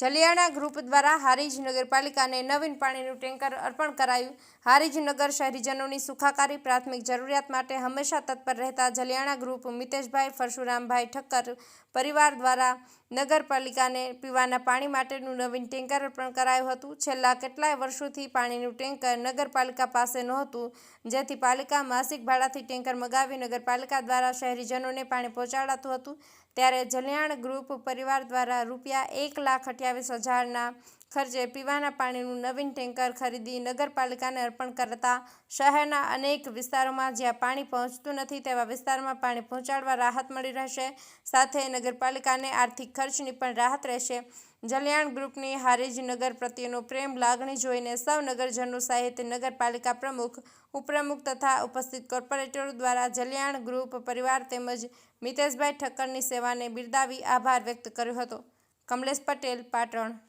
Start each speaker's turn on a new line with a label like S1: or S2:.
S1: જલિયાણા group દ્વારા હારીજ નગરપાલિકાને નવીન પાણીનું ટેન્કર અર્પણ કરાયું. હારીજ નગર શહેરીજનોની સુખાકારી, પ્રાથમિક જરૂરિયાત માટે હંમેશા તત્પર રહેતા જલિયાણા ગ્રુપ મિતેશભાઈ પરશુરામભાઈ ઠક્કર પરિવાર દ્વારા નગરપાલિકાને પીવાના પાણી માટેનું નવીન ટેન્કર અર્પણ કરાયું હતું. છેલ્લા કેટલાય વર્ષોથી પાણીનું ટેન્કર નગરપાલિકા પાસે નહોતું, જેથી પાલિકા માસિક ભાડાથી ટેન્કર મગાવી નગરપાલિકા દ્વારા શહેરીજનોને પાણી પહોંચાડાતું હતું. ત્યારે જલિયાણ ગ્રુપ પરિવાર દ્વારા રૂપિયા એક લાખ અઠ્યાવીસ હજારના ખર્ચે પીવાના પાણીનું નવીન ટેન્કર ખરીદી નગરપાલિકાને અર્પણ કરતા શહેરના અનેક વિસ્તારોમાં જ્યાં પાણી પહોંચતું નથી તેવા વિસ્તારમાં પાણી પહોંચાડવા રાહત મળી રહેશે. સાથે નગરપાલિકાને આર્થિક ખર્ચની પણ રાહત રહેશે. જલિયાણ ગ્રુપની હારીજ નગર પ્રત્યેનો પ્રેમ લાગણી જોઈને સૌ નગરજનો સહિત નગરપાલિકા પ્રમુખ, ઉપપ્રમુખ તથા ઉપસ્થિત કોર્પોરેટરો દ્વારા જલિયાણ ગ્રુપ પરિવાર તેમજ મિતેશભાઈ ઠક્કરની સેવાને બિરદાવી આભાર વ્યક્ત કર્યો હતો. કમલેશ પટેલ, પાટણ.